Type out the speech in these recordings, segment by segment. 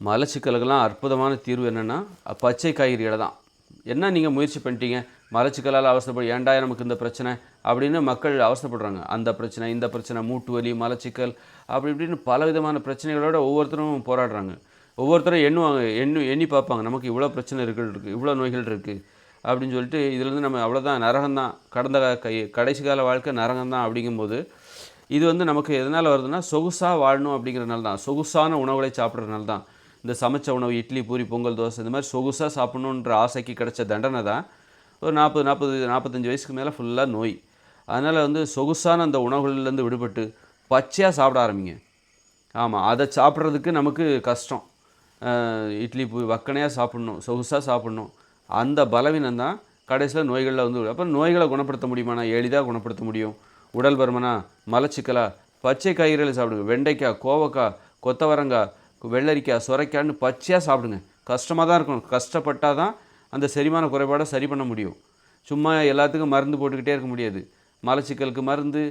மலச்சிக்கலுக்கெல்லாம் அற்புதமான தீர்வு என்னென்னா பச்சை காய்கறிகளை தான். என்ன நீங்கள் முயற்சி பண்ணிட்டீங்க? மலச்சிக்கலால் அவசரப்படு ஏண்டா நமக்கு இந்த பிரச்சனை? அப்படின்னு மக்கள் அவசரப்படுறாங்க அந்த பிரச்சனை இந்த பிரச்சனை மூட்டு வலி மலச்சிக்கல் அப்படி இப்படின்னு பல விதமான பிரச்சனைகளோட ஒவ்வொருத்தரும் போராடுறாங்க. ஒவ்வொருத்தரும் எண்ணுவாங்க எண்ணு எண்ணி பார்ப்பாங்க நமக்கு இவ்வளோ பிரச்சனை இருக்குது இவ்வளோ நோய்கள் இருக்குது அப்படின்னு சொல்லிட்டு இதுலேருந்து நம்ம அவ்வளோதான் நரகம்தான். கடந்த கை கடைசி கால வாழ்க்கை நரகம்தான் அப்படிங்கும்போது இது வந்து நமக்கு எதனால் வருதுன்னா சொகுசாக வாழணும் அப்படிங்கிறனால தான். சொகுசான உணவுகளை சாப்பிட்றதுனால தான். இந்த சமைச்ச உணவு இட்லி பூரி பொங்கல் தோசை இந்த மாதிரி சொகுசாக சாப்பிட்ணுன்ற ஆசைக்கு கிடைச்ச தண்டனை தான் ஒரு நாற்பது நாற்பது நாற்பத்தஞ்சு வயசுக்கு மேலே ஃபுல்லாக நோய். அதனால் வந்து சொகுசான அந்த உணவுகள்லேருந்து விடுபட்டு பச்சையாக சாப்பிட ஆரம்பிங்க. ஆமாம் அதை சாப்பிட்றதுக்கு நமக்கு கஷ்டம். இட்லி பூ வக்கனையாக சாப்பிட்ணும் சொகுசாக சாப்பிட்ணும். அந்த பலவீனம் தான் கடைசியில் நோய்களில் வந்து அப்போ நோய்களை குணப்படுத்த முடியுமாண்ணா எளிதாக குணப்படுத்த முடியும். உடல் பருமனா மலச்சிக்கலா பச்சை காய்கறிகளை சாப்பிடுங்க. வெண்டைக்காய் கோவக்காய் கொத்தவரங்காய் வெள்ளரிக்காய் சுரைக்காய்னு பச்சையாக சாப்பிடுங்க. கஷ்டமாக தான் இருக்கணும். கஷ்டப்பட்டால் தான் அந்த செரிமான குறைபாடை சரி பண்ண முடியும். சும்மா எல்லாத்துக்கும் மருந்து போட்டுக்கிட்டே இருக்க முடியாது. மலச்சிக்கலுக்கு மருந்து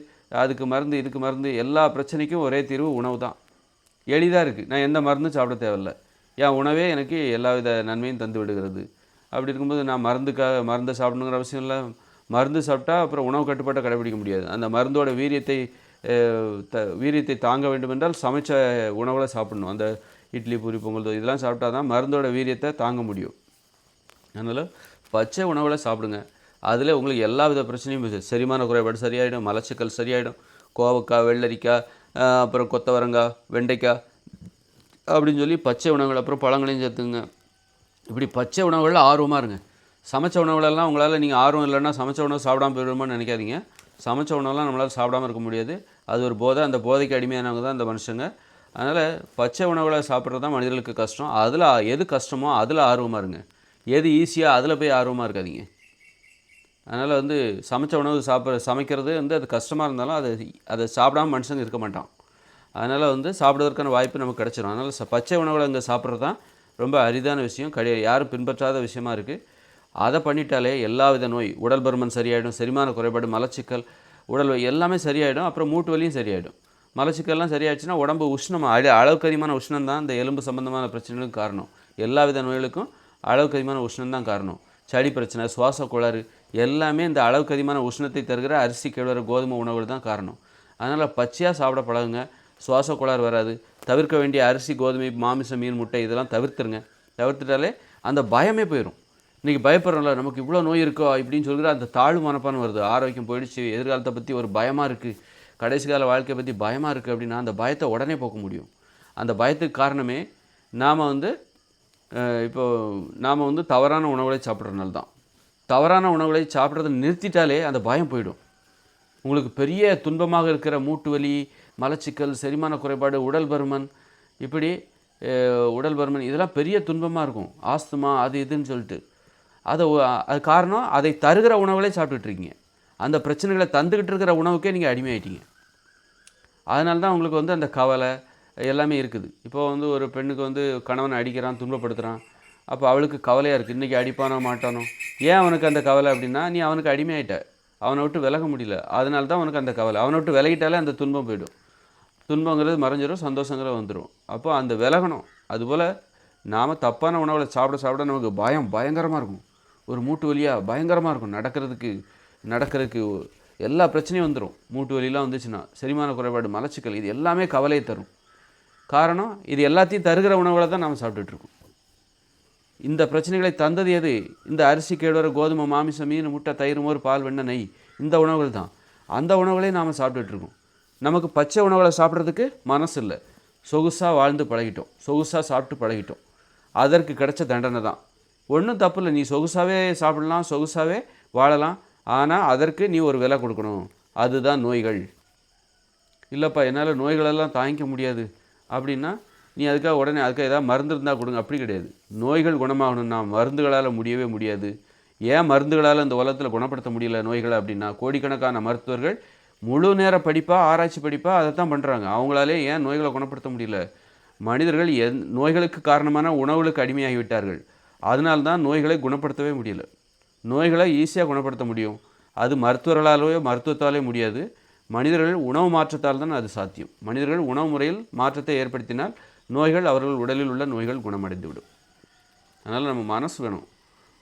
அதுக்கு மருந்து இதுக்கு மருந்து எல்லா பிரச்சனைக்கும் ஒரே தீர்வு உணவு தான். எளிதாக இருக்குது நான் எந்த மருந்தும் சாப்பிட தேவையில்ல. என் உணவே எனக்கு எல்லா வித நன்மையும் தந்து விடுகிறது. அப்படி இருக்கும்போது நான் மருந்துக்காக மருந்தை சாப்பிடணுங்கிற அவசியம் இல்லை. மருந்து சாப்பிட்டா அப்புறம் உணவு கட்டுப்பாட்டை கடைபிடிக்க முடியாது. அந்த மருந்தோட வீரியத்தை த வீரியத்தை தாங்க வேண்டுமென்றால் சமைச்ச உணவுகளை சாப்பிடணும். அந்த இட்லி பூரி பொங்கல் இதெல்லாம் சாப்பிட்டா தான் மருந்தோட வீரியத்தை தாங்க முடியும். அதனால் பச்சை உணவுகளை சாப்பிடுங்க. அதில் உங்களுக்கு எல்லா வித பிரச்சனையும் செரிமான குறைபாடு சரியாயிடும் மலச்சிக்கல் சரியாயிடும் கோவக்காய் வெள்ளரிக்காய் அப்புறம் கொத்தவரங்காய் வெண்டைக்காய் அப்படின்னு சொல்லி பச்சை உணவுகள் அப்புறம் பழங்களையும் சேர்த்துங்க இப்படி பச்சை உணவுகளில் ஆர்வமாக இருங்க. சமைச்ச உணவுகளெல்லாம் உங்களால் நீங்கள் ஆர்வம் இல்லைன்னா சமைச்ச உணவு சாப்பிடாம போயிடுமான்னு நினைக்காதீங்க. சமைச்ச உணவுலாம் நம்மளால் சாப்பிடாம இருக்க முடியாது. அது ஒரு போதை அந்த போதைக்கு அடிமையானவங்க தான் இந்த மனுஷங்க. அதனால் பச்சை உணவுகளை சாப்பிட்றது தான் மனிதர்களுக்கு கஷ்டம். அதில் எது கஷ்டமோ அதில் ஆர்வமாக இருங்க. எது ஈஸியாக அதில் போய் ஆர்வமாக இருக்காதீங்க. அதனால் வந்து சமைச்ச உணவு சாப்பிட்ற சமைக்கிறது வந்து அது கஷ்டமாக இருந்தாலும் அதை அதை சாப்பிடாம மனுஷங்க இருக்க மாட்டான். அதனால் வந்து சாப்பிடுவதற்கான வாய்ப்பு நமக்கு கிடச்சிரும். அதனால் ச பச்சை உணவுகளை இங்கே சாப்பிட்றது தான் ரொம்ப அரிதான விஷயம். கிடையாது. யாரும் பின்பற்றாத விஷயமா இருக்குது அதை பண்ணிட்டாலே எல்லா வித நோய் உடல் பருமன் சரியாயிடும். செரிமான குறைபாடு மலச்சிக்கல் உடல் வலி எல்லாமே சரியாயிடும். அப்புறம் மூட்டு வலியும் சரியாயிடும். மலச்சிக்கல்லாம் சரியாயிடுச்சுன்னா உடம்பு உஷ்ணம் அடி அளவுக்கு அதிகமான உஷ்ணம் தான் இந்த எலும்பு சம்பந்தமான பிரச்சனைகளுக்கும் காரணம். எல்லா வித நோய்களுக்கும் அளவுக்கு அதிகமான உஷ்ணம் தான் காரணம். சளி பிரச்சனை சுவாச கோளாறு எல்லாமே இந்த அளவுக்கு அதிகமான உஷ்ணத்தை தருகிற அரிசி கேழ்வர கோதுமை உணவுகள் தான் காரணம். அதனால் பச்சையாக சாப்பிட பழகுங்க. சுவாச கோளாறு வராது. தவிர்க்க வேண்டிய அரிசி கோதுமை மாமிசம் மீன் முட்டை இதெல்லாம் தவிர்த்துருங்க. தவிர்த்துட்டாலே அந்த பயமே போயிடும் இன்றைக்கி பயப்படுறோம்ல நமக்கு இவ்வளோ நோய் இருக்கோ இப்படின்னு சொல்கிற அந்த தாழ்வு மனப்பான் வருது. ஆரோக்கியம் போயிடுச்சு எதிர்காலத்தை பற்றி ஒரு பயமாக இருக்குது கடைசி கால வாழ்க்கையை பற்றி பயமாக இருக்குது அப்படின்னா அந்த பயத்தை உடனே போக்க முடியும். அந்த பயத்துக்கு காரணமே நாம் வந்து இப்போது இப்போ நாம் வந்து தவறான உணவுகளை சாப்பிட்றதுனால தான். தவறான உணவுகளை சாப்பிட்றத நிறுத்திட்டாலே அந்த பயம் போயிடும். உங்களுக்கு பெரிய துன்பமாக இருக்கிற மூட்டு வலி மலச்சிக்கல் செரிமான குறைபாடு உடல் பருமன் இப்படி உடல் பருமன் இதெல்லாம் பெரிய துன்பமாக இருக்கும். ஆஸ்துமா அது இதுன்னு சொல்லிட்டு. அதை அது காரணம் அதை தருகிற உணவுகளே சாப்பிட்டுட்டு இருக்கீங்க அந்த பிரச்சனைகளை தந்துக்கிட்டு இருக்கிற உணவுக்கே நீங்கள் அடிமையாயிட்டீங்க. அதனால தான் உங்களுக்கு வந்து அந்த கவலை எல்லாமே இருக்குது. இப்போ வந்து ஒரு பெண்ணுக்கு வந்து கணவனை அடிக்கிறான் துன்பப்படுத்துகிறான் அப்போ அவளுக்கு கவலையாக இருக்குது இன்றைக்கி அடிப்பானோ மாட்டானோ? ஏன் அவனுக்கு அந்த கவலை அப்படின்னா நீ அவனுக்கு அடிமையாயிட்ட. அவனை விட்டு விலக முடியல. அதனால தான் அவனுக்கு அந்த கவலை. அவனை விட்டு விலகிட்டாலே அந்த துன்பம் போயிடும். துன்பங்கிறது மறைஞ்சிரும் சந்தோஷங்கிறது வந்துடும் அப்போ அந்த விலகணும். அதுபோல் நாம் தப்பான உணவுகளை சாப்பிட சாப்பிட நமக்கு பயம் பயங்கரமாக இருக்கும். ஒரு மூட்டு வலியாக பயங்கரமாக இருக்கும். நடக்கிறதுக்கு நடக்கிறதுக்கு எல்லா பிரச்சனையும் வந்துடும் மூட்டு வலிலாம் வந்துச்சுன்னா செரிமான குறைபாடு மலச்சிக்கல் இது எல்லாமே கவலையை தரும். காரணம் இது எல்லாத்தையும் தருகிற உணவுகளை தான் நாம் சாப்பிட்டுட்ருக்கோம் இந்த பிரச்சனைகளை தந்தது எது? இந்த அரிசி கேழ்வர கோதுமை மாமிசம் மீன் முட்டை தயிர் மோர் பால் வெண்ணெய் நெய் இந்த உணவுகள் தான். அந்த உணவுகளையும் நாம் சாப்பிட்டுட்ருக்கோம் நமக்கு பச்சை உணவுகளை சாப்பிட்றதுக்கு மனசு இல்லை. சொகுசாக வாழ்ந்து பழகிட்டோம். சொகுசாக சாப்பிட்டு பழகிட்டோம். அதற்கு கிடைச்ச தண்டனை தான். ஒன்றும் தப்பு இல்லை நீ சொகுசாகவே சாப்பிடலாம் சொகுசாகவே வாழலாம். ஆனால் அதற்கு நீ ஒரு விலை கொடுக்கணும். அதுதான் நோய்கள். இல்லைப்பா என்னால் நோய்களெல்லாம் தாங்கிக்க முடியாது. அப்படின்னா நீ அதுக்காக உடனே அதுக்காக ஏதாவது மருந்து இருந்தால் கொடுங்க. அப்படி கிடையாது. நோய்கள் குணமாகணும்னா மருந்துகளால் முடியவே முடியாது. ஏன் மருந்துகளால் இந்த உலகத்தில் குணப்படுத்த முடியல நோய்களை அப்படின்னா கோடிக்கணக்கான மருத்துவர்கள் முழு நேர படிப்பாக ஆராய்ச்சி படிப்பாக அதை தான் பண்ணுறாங்க அவங்களாலே ஏன் நோய்களை குணப்படுத்த முடியல? மனிதர்கள் எந் நோய்களுக்கு காரணமான உணவுகளுக்கு அடிமையாகிவிட்டார்கள். அதனால்தான் அதனால தான் நோய்களை குணப்படுத்தவே முடியல. நோய்களை ஈஸியாக குணப்படுத்த முடியும். அது மருத்துவர்களாலேயோ மருத்துவத்தாலே முடியாது. மனிதர்கள் உணவு மாற்றத்தால் தான் அது சாத்தியம். மனிதர்கள் உணவு முறையில் மாற்றத்தை ஏற்படுத்தினால் நோய்கள் அவர்கள் உடலில் உள்ள நோய்கள் குணமடைந்து விடும் அதனால் நம்ம மனசு வேணும்.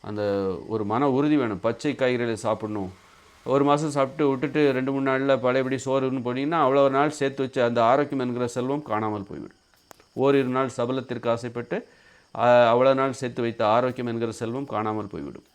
அந்த ஒரு மன உறுதி வேணும். பச்சை காய்கறிகளை சாப்பிடணும். ஒரு மாதம் சாப்பிட்டு விட்டுட்டு ரெண்டு மூணு நாளில் பழையபடி சோறுன்னு போனீங்கன்னா அவ்வளோ நாள் சேர்த்து வச்ச அந்த ஆரோக்கியம் என்கிற செல்வம் காணாமல் போய்விடும். ஓரிரு நாள் சபலத்திற்கு ஆசைப்பட்டு அவ்வளோ நாள் சேர்த்து வைத்த ஆரோக்கியம் என்கிற செல்வம் காணாமல் போய்விடும்.